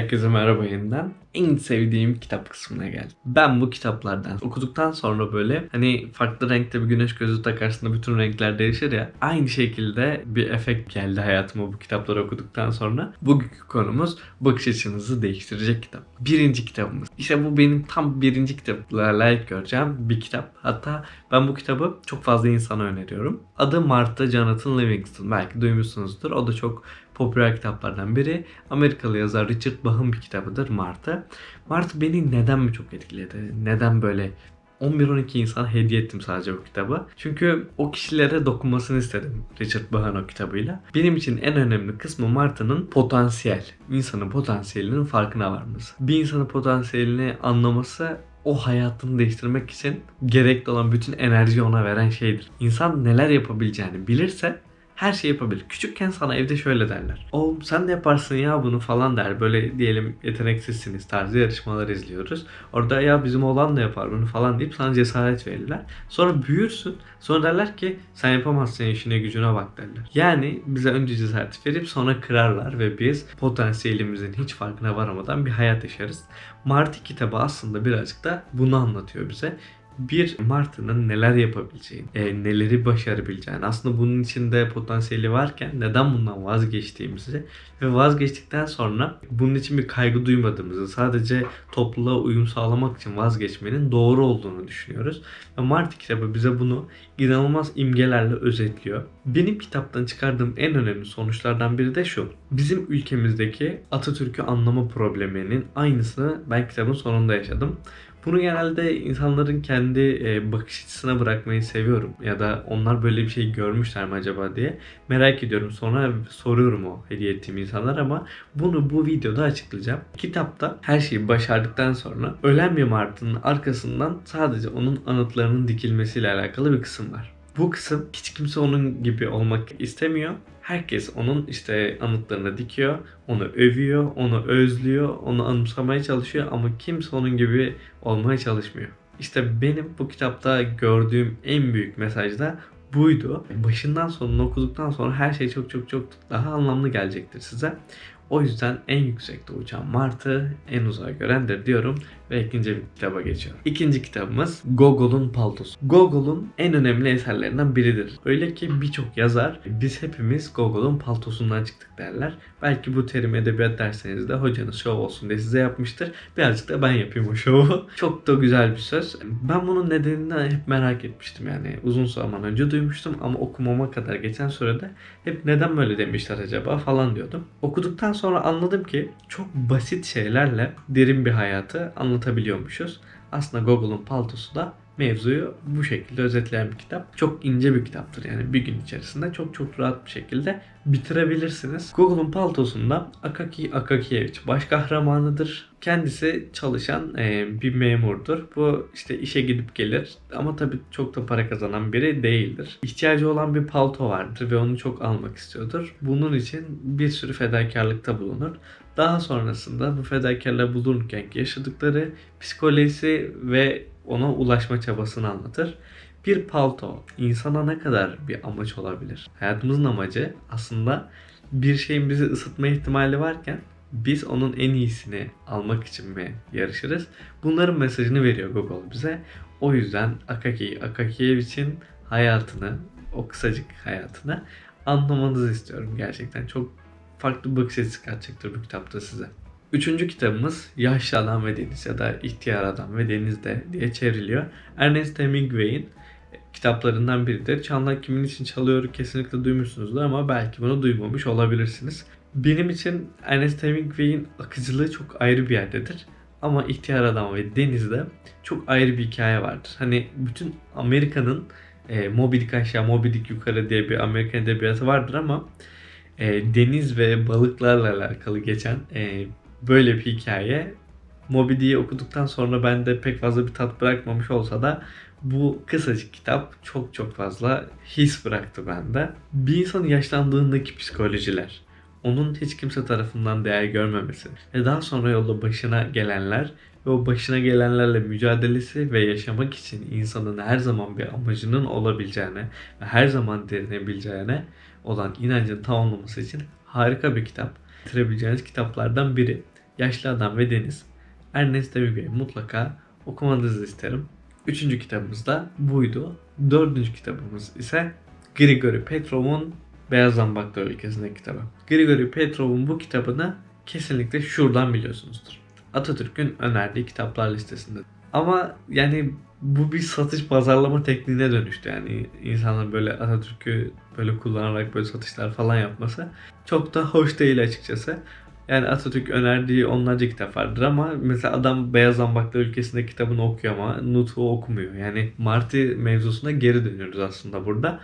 Herkese merhaba yeniden. En sevdiğim kitap kısmına geldim. Ben bu kitaplardan okuduktan sonra böyle hani farklı renkte bir güneş gözü takarsın da bütün renkler değişir ya. Aynı şekilde bir efekt geldi hayatıma bu kitapları okuduktan sonra. Bugünkü konumuz bakış açınızı değiştirecek kitap. Birinci kitabımız. İşte bu benim tam birinci kitapla layık göreceğim bir kitap. Hatta ben bu kitabı çok fazla insana öneriyorum. Adı Martha Jonathan Livingston. Belki duymuşsunuzdur. O da çok popüler kitaplardan biri. Amerikalı yazar Richard Bach'ın bir kitabıdır Martha. Martha beni neden mi çok etkiledi? Neden böyle 11-12 insana hediye ettim sadece bu kitabı. Çünkü o kişilere dokunmasını istedim Richard Bach'ın o kitabıyla. Benim için en önemli kısmı Marta'nın potansiyel, insanın potansiyelinin farkına varması. Bir insanın potansiyelini anlaması o hayatını değiştirmek için gerekli olan bütün enerjiyi ona veren şeydir. İnsan neler yapabileceğini bilirse her şeyi yapabilir. Küçükken sana evde şöyle derler. Oğlum sen de yaparsın ya bunu falan der. Böyle diyelim yeteneksizsiniz tarzı yarışmalar izliyoruz. Orada ya bizim oğlan da yapar bunu falan deyip sana cesaret verirler. Sonra büyürsün. Sonra derler ki sen yapamazsın işine gücüne bak derler. Yani bize önce cesaret verip sonra kırarlar ve biz potansiyelimizin hiç farkına varamadan bir hayat yaşarız. Marty kitabı aslında birazcık da bunu anlatıyor bize bir Martı'nın neler yapabileceğini, e, neleri başarabileceğini, aslında bunun içinde potansiyeli varken neden bundan vazgeçtiğimizi ve vazgeçtikten sonra bunun için bir kaygı duymadığımızı, sadece topluluğa uyum sağlamak için vazgeçmenin doğru olduğunu düşünüyoruz. Ve Martı kitabı bize bunu inanılmaz imgelerle özetliyor. Benim kitaptan çıkardığım en önemli sonuçlardan biri de şu. Bizim ülkemizdeki Atatürk'ü anlama probleminin aynısını ben kitabın sonunda yaşadım. Bunu genelde insanların kendi e, bakış açısına bırakmayı seviyorum. Ya da onlar böyle bir şey görmüşler mi acaba diye merak ediyorum. Sonra soruyorum o hediye ettiğim insanlar ama bunu bu videoda açıklayacağım. Kitapta her şeyi başardıktan sonra ölen bir martının arkasından sadece onun anıtlarının dikilmesiyle alakalı bir kısım var. Bu kısım hiç kimse onun gibi olmak istemiyor. Herkes onun işte anıtlarını dikiyor, onu övüyor, onu özlüyor, onu anımsamaya çalışıyor ama kimse onun gibi olmaya çalışmıyor. İşte benim bu kitapta gördüğüm en büyük mesaj da buydu. Başından sonuna okuduktan sonra her şey çok çok çok daha anlamlı gelecektir size. O yüzden en yüksekte uçan Martı en uzağa görendir diyorum ve ikinci bir kitaba geçiyorum. İkinci kitabımız Gogol'un Paltosu. Gogol'un en önemli eserlerinden biridir. Öyle ki birçok yazar biz hepimiz Gogol'un paltosundan çıktık derler. Belki bu terim edebiyat derseniz de hocanız şov olsun diye size yapmıştır. Birazcık da ben yapayım o şovu. Çok da güzel bir söz. Ben bunun nedenini hep merak etmiştim yani. Uzun zaman önce duymuştum ama okumama kadar geçen sürede hep neden böyle demişler acaba falan diyordum. Okuduktan sonra anladım ki çok basit şeylerle derin bir hayatı anlatabiliyormuşuz. Aslında Google'un paltosu da mevzuyu bu şekilde özetleyen bir kitap. Çok ince bir kitaptır yani bir gün içerisinde çok çok rahat bir şekilde bitirebilirsiniz. Google'un paltosunda Akaki Akakievich baş kahramanıdır. Kendisi çalışan e, bir memurdur. Bu işte işe gidip gelir ama tabii çok da para kazanan biri değildir. İhtiyacı olan bir palto vardır ve onu çok almak istiyordur. Bunun için bir sürü fedakarlıkta bulunur. Daha sonrasında bu fedakarlığa bulunurken yaşadıkları psikolojisi ve ona ulaşma çabasını anlatır. Bir palto insana ne kadar bir amaç olabilir? Hayatımızın amacı aslında bir şeyin bizi ısıtma ihtimali varken biz onun en iyisini almak için mi yarışırız? Bunların mesajını veriyor Google bize. O yüzden Akaki Akakievich'in hayatını, o kısacık hayatını anlamanızı istiyorum gerçekten. Çok farklı bakış açısı katacaktır bu kitapta size. Üçüncü kitabımız Yaşlı Adam ve Deniz ya da İhtiyar Adam ve Deniz'de diye çevriliyor. Ernest Hemingway'in kitaplarından biridir. Çanlar kimin için çalıyor kesinlikle duymuşsunuzdur ama belki bunu duymamış olabilirsiniz. Benim için Ernest Hemingway'in akıcılığı çok ayrı bir yerdedir. Ama İhtiyar Adam ve Deniz'de çok ayrı bir hikaye vardır. Hani bütün Amerika'nın e, Moby Dick aşağı Moby Dick yukarı diye bir Amerikan edebiyatı vardır ama e, deniz ve balıklarla alakalı geçen e, böyle bir hikaye. Moby Dick'i okuduktan sonra bende pek fazla bir tat bırakmamış olsa da bu kısacık kitap çok çok fazla his bıraktı bende. Bir insanın yaşlandığındaki psikolojiler, onun hiç kimse tarafından değer görmemesi ve daha sonra yolda başına gelenler ve o başına gelenlerle mücadelesi ve yaşamak için insanın her zaman bir amacının olabileceğine ve her zaman derinebileceğine olan inancını tamamlaması için harika bir kitap. Bitirebileceğiniz kitaplardan biri. Yaşlı Adam ve Deniz. Ernest Hemingway mutlaka okumanızı isterim. Üçüncü kitabımız da buydu. Dördüncü kitabımız ise Grigori Petrov'un Beyaz Zambaklar ülkesindeki kitabı. Grigori Petrov'un bu kitabını kesinlikle şuradan biliyorsunuzdur. Atatürk'ün önerdiği kitaplar listesinde. Ama yani bu bir satış pazarlama tekniğine dönüştü. Yani insanlar böyle Atatürk'ü böyle kullanarak böyle satışlar falan yapması çok da hoş değil açıkçası. Yani Atatürk önerdiği onlarca kitap vardır ama mesela adam Beyaz Zambaklar ülkesinde kitabını okuyor ama Nutuk'u okumuyor. Yani Marti mevzusuna geri dönüyoruz aslında burada.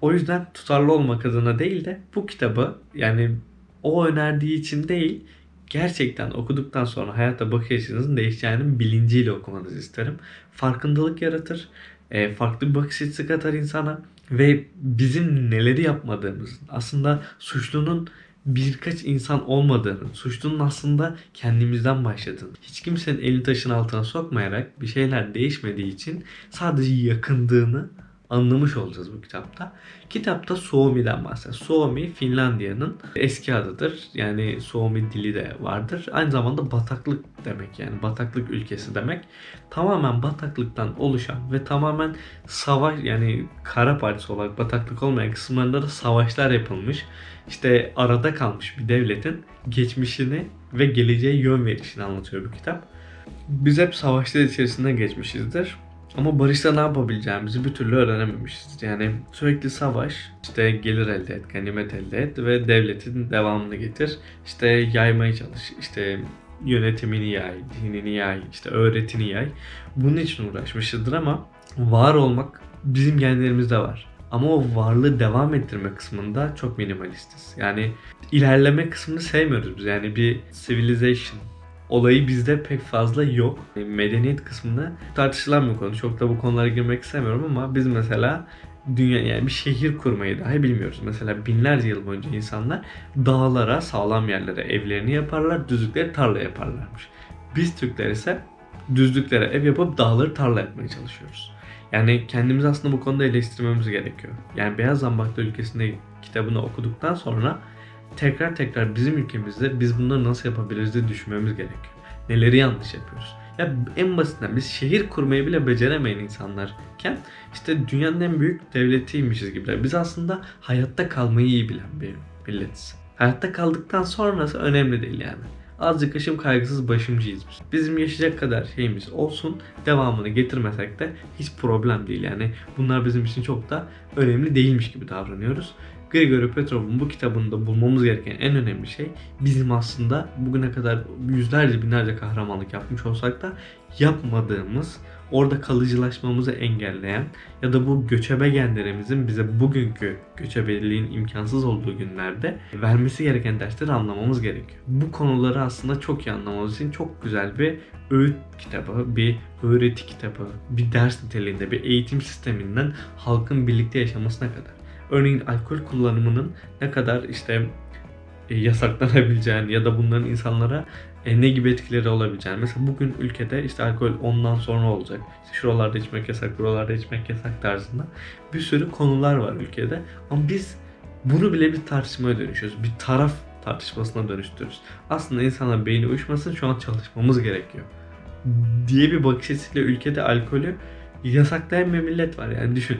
O yüzden tutarlı olmak adına değil de bu kitabı yani o önerdiği için değil gerçekten okuduktan sonra hayata bakış açınızın değişeceğinin bilinciyle okumanızı isterim. Farkındalık yaratır, e, farklı bir bakış açısı katar insana ve bizim neleri yapmadığımız aslında suçlunun birkaç insan olmadığını, suçlunun aslında kendimizden başladığını, hiç kimsenin elini taşın altına sokmayarak bir şeyler değişmediği için sadece yakındığını anlamış olacağız bu kitapta. Kitapta Suomi'den bahseder. Suomi Finlandiya'nın eski adıdır. Yani Suomi dili de vardır. Aynı zamanda bataklık demek yani bataklık ülkesi demek. Tamamen bataklıktan oluşan ve tamamen savaş yani kara parçası olarak bataklık olmayan kısımlarında da savaşlar yapılmış. İşte arada kalmış bir devletin geçmişini ve geleceğe yön verişini anlatıyor bu kitap. Biz hep savaşlar içerisinde geçmişizdir. Ama barışta ne yapabileceğimizi bir türlü öğrenememişiz. Yani sürekli savaş, işte gelir elde et, ganimet elde et ve devletin devamını getir. İşte yaymaya çalış, işte yönetimini yay, dinini yay, işte öğretini yay. Bunun için uğraşmışızdır ama var olmak bizim genlerimizde var. Ama o varlığı devam ettirme kısmında çok minimalistiz. Yani ilerleme kısmını sevmiyoruz biz. Yani bir civilization olayı bizde pek fazla yok. Medeniyet kısmında tartışılan bir konu. Çok da bu konulara girmek istemiyorum ama biz mesela dünya yani bir şehir kurmayı dahi bilmiyoruz. Mesela binlerce yıl boyunca insanlar dağlara, sağlam yerlere evlerini yaparlar, düzlüklere tarla yaparlarmış. Biz Türkler ise düzlüklere ev yapıp dağları tarla yapmaya çalışıyoruz. Yani kendimizi aslında bu konuda eleştirmemiz gerekiyor. Yani Beyaz Zambaklı ülkesinde kitabını okuduktan sonra tekrar tekrar bizim ülkemizde biz bunları nasıl yapabiliriz diye düşünmemiz gerekiyor. Neleri yanlış yapıyoruz? Ya en basitinden biz şehir kurmayı bile beceremeyen insanlarken işte dünyanın en büyük devletiymişiz gibi. Biz aslında hayatta kalmayı iyi bilen bir milletiz. Hayatta kaldıktan sonrası önemli değil yani. Azıcık ışım kaygısız başımcıyız biz. Bizim yaşayacak kadar şeyimiz olsun. Devamını getirmesek de hiç problem değil yani. Bunlar bizim için çok da önemli değilmiş gibi davranıyoruz. Grigori Petrov'un bu kitabında bulmamız gereken en önemli şey bizim aslında bugüne kadar yüzlerce binlerce kahramanlık yapmış olsak da yapmadığımız, orada kalıcılaşmamızı engelleyen ya da bu göçebe genlerimizin bize bugünkü göçebeliğin imkansız olduğu günlerde vermesi gereken dersleri anlamamız gerekiyor. Bu konuları aslında çok iyi anlamamız için çok güzel bir öğüt kitabı, bir öğreti kitabı, bir ders niteliğinde, bir eğitim sisteminden halkın birlikte yaşamasına kadar. Örneğin alkol kullanımının ne kadar işte e, yasaklanabileceğini ya da bunların insanlara e, ne gibi etkileri olabileceğini. Mesela bugün ülkede işte alkol ondan sonra olacak. İşte şuralarda içmek yasak, buralarda içmek yasak tarzında bir sürü konular var ülkede. Ama biz bunu bile bir tartışmaya dönüşüyoruz. Bir taraf tartışmasına dönüştürüyoruz. Aslında insanlar beyni uyuşmasın şu an çalışmamız gerekiyor. Diye bir bakış açısıyla ülkede alkolü yasaklayan bir millet var yani düşün.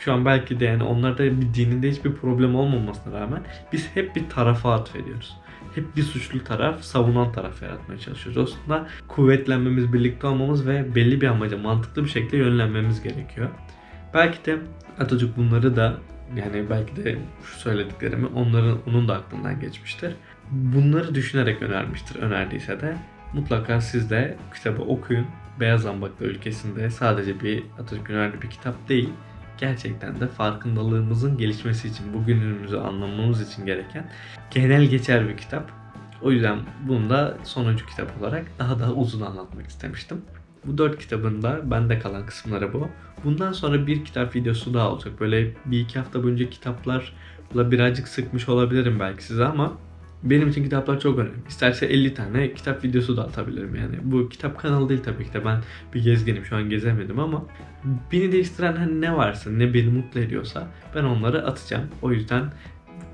Şu an belki de yani onlarda bir dininde hiçbir problem olmamasına rağmen biz hep bir tarafa atfediyoruz. Hep bir suçlu taraf, savunan taraf yaratmaya çalışıyoruz. Aslında kuvvetlenmemiz, birlikte olmamız ve belli bir amaca mantıklı bir şekilde yönlenmemiz gerekiyor. Belki de Atatürk bunları da yani belki de şu söylediklerimi onların onun da aklından geçmiştir. Bunları düşünerek önermiştir. Önerdiyse de mutlaka siz de kitabı okuyun. Beyaz Zambaklı ülkesinde sadece bir Atatürk önerdiği bir kitap değil gerçekten de farkındalığımızın gelişmesi için, bugünümüzü anlamamız için gereken genel geçer bir kitap. O yüzden bunu da sonuncu kitap olarak daha da uzun anlatmak istemiştim. Bu dört kitabın da bende kalan kısımları bu. Bundan sonra bir kitap videosu daha olacak. Böyle bir iki hafta boyunca kitaplarla birazcık sıkmış olabilirim belki size ama benim için kitaplar çok önemli. İsterse 50 tane kitap videosu da atabilirim yani. Bu kitap kanalı değil tabii ki de ben bir gezginim şu an gezemedim ama beni değiştiren hani ne varsa ne beni mutlu ediyorsa ben onları atacağım. O yüzden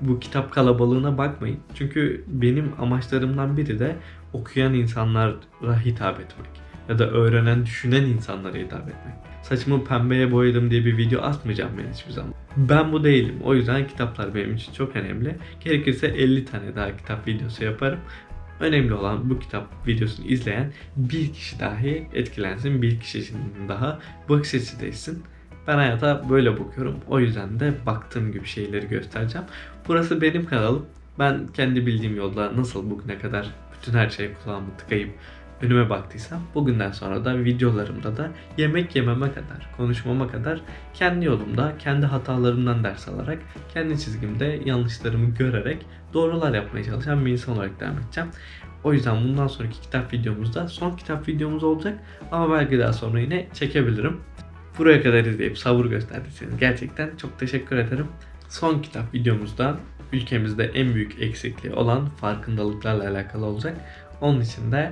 bu kitap kalabalığına bakmayın. Çünkü benim amaçlarımdan biri de okuyan insanlara hitap etmek ya da öğrenen, düşünen insanlara hitap etmek. Saçımı pembeye boyadım diye bir video atmayacağım ben hiçbir zaman. Ben bu değilim. O yüzden kitaplar benim için çok önemli. Gerekirse 50 tane daha kitap videosu yaparım. Önemli olan bu kitap videosunu izleyen bir kişi dahi etkilensin, bir kişinin daha bakış açısı değişsin. Ben hayata böyle bakıyorum. O yüzden de baktığım gibi şeyleri göstereceğim. Burası benim kanalım. Ben kendi bildiğim yolda nasıl bugüne kadar bütün her şeye kulağımı tıkayıp önüme baktıysam bugünden sonra da videolarımda da yemek yememe kadar, konuşmama kadar kendi yolumda, kendi hatalarımdan ders alarak, kendi çizgimde yanlışlarımı görerek doğrular yapmaya çalışan bir insan olarak devam edeceğim. O yüzden bundan sonraki kitap videomuzda son kitap videomuz olacak ama belki daha sonra yine çekebilirim. Buraya kadar izleyip sabır gösterdiyseniz gerçekten çok teşekkür ederim. Son kitap videomuzda ülkemizde en büyük eksikliği olan farkındalıklarla alakalı olacak. Onun için de